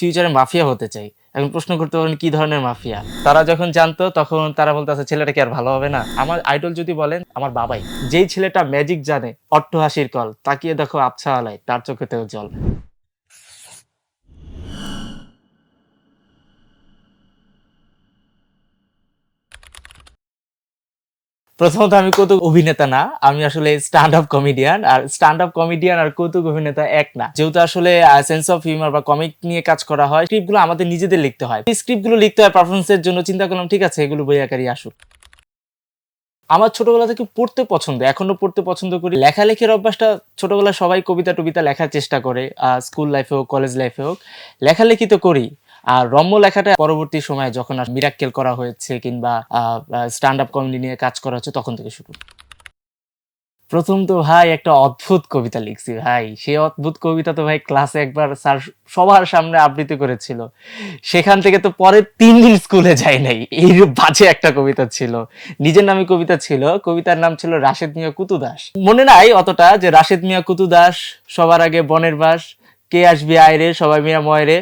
ফিউচারে মাফিয়া হতে চাই। এখন প্রশ্ন করতে পারেন, কি ধরনের মাফিয়া তারা যখন জানতো, তখন তারা বলতে আছে ছেলেটা কি আর ভালো হবে না? আমার আইডল যদি বলেন, আমার বাবাই। যেই ছেলেটা ম্যাজিক জানে, অট্টহাসির কল, তাকিয়ে দেখো আবছা আলায় তার চোখেতেও জল। প্রথমত আমি কৌতুক অভিনেতা না, আমি আসলে স্ট্যান্ড আপ কমেডিয়ান আর স্ট্যান্ড আপ কমেডিয়ান আর কৌতুক অভিনেতা এক না। যেহেতু আসলে সেন্স অফ হিউমার বা কমিক নিয়ে কাজ করা হয় স্ক্রিপ্টগুলো আমাদের নিজেদের লিখতে হয়। স্ক্রিপ্টগুলো লিখতে হয় পারফরমেন্সের জন্য চিন্তা করলাম, ঠিক আছে, এগুলো বই আকারই আসুক। আমার ছোটবেলা থেকে পড়তে পছন্দ, এখনও পড়তে পছন্দ করি। লেখালেখির অভ্যাসটা ছোটবেলায় সবাই কবিতা টবিতা লেখার চেষ্টা করে স্কুল লাইফে হোক কলেজ লাইফে হোক। লেখালেখি তো করি আর রম্য লেখাটা পরবর্তী সময়ে যখন মিরাক্কেল করা হয়েছে কিংবা স্ট্যান্ড আপ কমেডি নিয়ে কাজ করা হচ্ছে তখন থেকে শুরু। প্রথম তো ভাই একটা অদ্ভুত কবিতা লিখছি ভাই। সেই অদ্ভুত কবিতা তো ভাই ক্লাসে একবার স্যার সবার সামনে আবৃত্তি করেছিল। সেখান থেকে তো পরে তিন দিন স্কুলে যাই নাই। এই বাজে একটা কবিতা ছিল। নিজের নামে কবিতা ছিল। কবিতার নাম ছিল রাশেদ মিয়া কুতু দাস। মনে নাই অতটা যে রাশেদ মিয়া কুতু দাস সবার আগে বনের বাস, কে আসবি আয়রে সবাই মিয়া ময়রে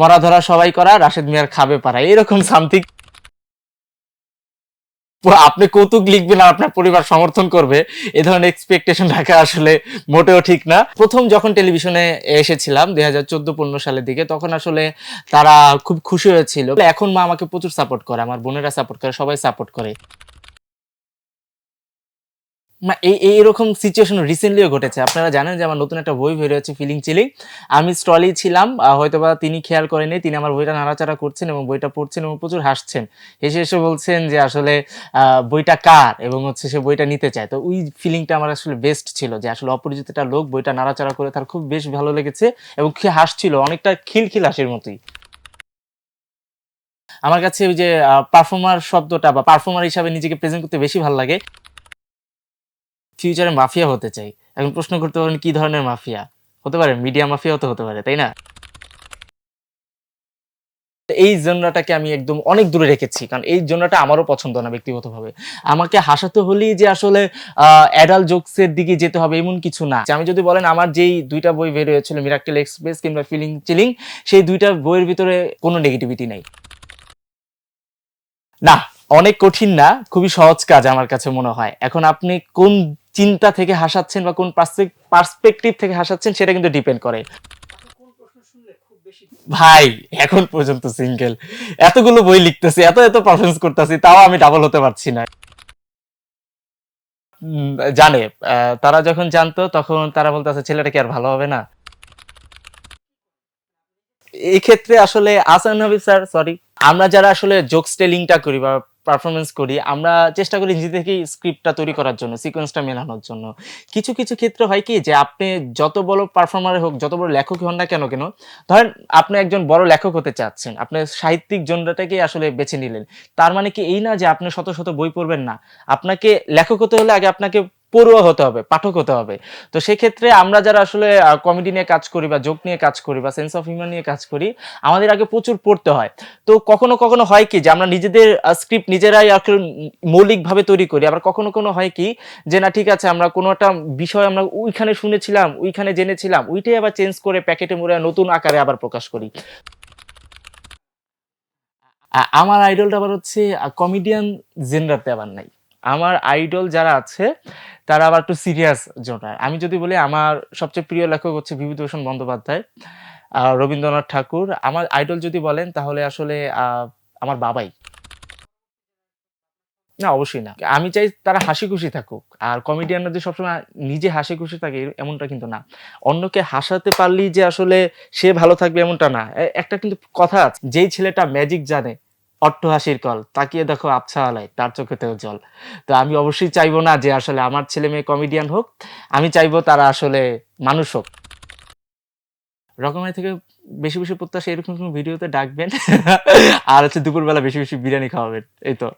মরা ধরা সবাই করা, রাশেদ মিয়ার খাবে পারা, এরকম সামথিং আপনি কৌতুক লিখবেন আর আপনার পরিবার সমর্থন করবে, এ ধরনের এক্সপেকটেশন রাখা আসলে মোটেও ঠিক না। প্রথম যখন টেলিভিশনে এসেছিলাম, দুই হাজার চোদ্দ পনেরো সালের দিকে, তখন আসলে তারা খুব খুশি হয়েছিল। এখন মা আমাকে প্রচুর সাপোর্ট করে, আমার বোনেরা সাপোর্ট করে, সবাই সাপোর্ট করে। এইরকম সিচুয়েশন রিসেন্টলিও ঘটেছে। আপনারা জানেন যে আমার নতুন একটা বই বের হয়েছে ফিলিং চিলিং আমি স্টলেই ছিলাম হয়তোবা তিনি খেয়াল করেনি তিনি আমার বইটা নাড়াচাড়া করছেন এবং বইটা পড়ছেন এবং প্রচুর হাসছেন। হেসে এসে বলছেন যে আসলে বইটা কার এবং হচ্ছে সে বইটা নিতে চায়। তো ওই ফিলিংটা আমার আসলে বেস্ট ছিল যে আসলে অপরিচিত একটা লোক বইটা নাড়াচাড়া করে তার খুব বেশ ভালো লেগেছে এবং হাসছিল, অনেকটা খিলখিল হাসির মতোই। আমার কাছে ওই যে পারফর্মার শব্দটা বা পারফর্মার হিসাবে নিজেকে প্রেজেন্ট করতে বেশি ভালো লাগে। ফিউচারে মাফিয়া হতে চাই। এখন প্রশ্ন করতে পারেন, কি ধরনের মাফিয়া হতে পারে মিডিয়া মাফিয়া হতে হতে পারে, তাই না? এই জন্যটাকে আমি একদম অনেক দূরে রেখেছি, কারণ এই জন্যটা আমারও পছন্দ না ব্যক্তিগতভাবে। আমাকে হাসাতে হলেই যে আসলে অ্যাডাল জোকসের দিকে যেতে হবে, এমন কিছু না। আমি যদি বলেন, আমার যেই দুইটা বই বের হয়েছিল মিরাক্টেল এক্সপ্রেস কিংবা ফিলিং চিলিং সেই দুইটা বইয়ের ভিতরে কোনো নেগেটিভিটি নাই। না, অনেক কঠিন না, খুবই সহজ কাজ আমার কাছে মনে হয়। এখন আপনি কোন চিন্তা থেকে হাসাচ্ছেন বা কোন পার্সপেক্টিভ থেকে হাসাচ্ছেন সেটা কিন্তু ডিপেন্ড করে। ভাই, এখন পর্যন্ত সিঙ্গেল এতগুলো বই লিখতেছি, এত এত পারফরমেন্স করতেছি, তাও আমি ডাবল হতে পারছি না। জানে তারা যখন জানতো তখন তারা বলতেছে, ছেলেটা কি আর ভালো হবে না? এই ক্ষেত্রে আসলে আসান নবী স্যার সরি আমরা যারা আসলে জোকস টেলিংটা করি বা পারফরমেন্স করি, আমরা চেষ্টা করি নিজে থেকেই স্ক্রিপ্টটা তৈরি করার জন্য সিকোয়েন্সটা মেলানোর জন্য। কিছু কিছু ক্ষেত্রে হয় কি যে আপনি যত বড় পারফর্মার হোক, যত বড় লেখকই হন না কেন কেন, ধরেন আপনি একজন বড় লেখক হতে চাচ্ছেন, আপনি সাহিত্যিক জনরাটাকে আসলে বেছে নিলেন। তার মানে কি এই না যে আপনি শত শত বই পড়বেন না। আপনাকে লেখক হতে হলে আগে আপনাকে পড়ুয়া হতে হবে, পাঠক হতে হবে। তো সেক্ষেত্রে আমরা যারা আসলে কমেডি নিয়ে কাজ করি বা জোক নিয়ে কাজ করি বা সেন্স অফ হিউমার নিয়ে কাজ করি, আমাদের আগে প্রচুর পড়তে হয়। তো কখনো কখনো হয় কি যে আমরা নিজেদের স্ক্রিপ্ট নিজেরাই মৌলিকভাবে তৈরি করি। আবার কখনো কোনো হয় কি যে না, ঠিক আছে, আমরা কোনো একটা বিষয় আমরা ওইখানে শুনেছিলাম, ওইখানে জেনেছিলাম, ওইটাই আবার চেঞ্জ করে প্যাকেটে মুড়ে নতুন আকারে আবার প্রকাশ করি। আমার আইডলটা আবার হচ্ছে কমেডিয়ান জেনরাতে আবার নাই। আমার আইডল যারা আছে, তারা আবার একটু সিরিয়াস জোনার। আমি যদি বলি, আমার সবচেয়ে প্রিয় লেখক হচ্ছে বিভূতিভূষণ বন্দ্যোপাধ্যায় রবীন্দ্রনাথ ঠাকুর। আমার আইডল যদি বলেন, তাহলে আসলে আমার বাবাই। না, অবশ্যই না। আমি চাই তারা হাসি খুশি থাকুক। আর কমেডিয়ানরা যে সবসময় নিজে হাসি খুশি থাকে এমনটা কিন্তু না। অন্যকে হাসাতে পারলেই যে আসলে সে ভালো থাকবে, এমনটা না। একটা কিন্তু কথা আছে, যেই ছেলেটা ম্যাজিক জানে অট্টহাসির কল, তাকিয়ে দেখো আবছা আলায় তার চোখেতেও জল। তো আমি অবশ্যই চাইব না যে আসলে আমার ছেলে মেয়ে কমেডিয়ান হোক, আমি চাইব তারা আসলে মানুষ হোক। রকমের থেকে বেশি বেশি প্রত্যাশা, এরকম কোনো ভিডিওতে ডাকবেন, আর হচ্ছে দুপুরবেলা বেশি বেশি বিরিয়ানি খাওয়াবেন, এই তো।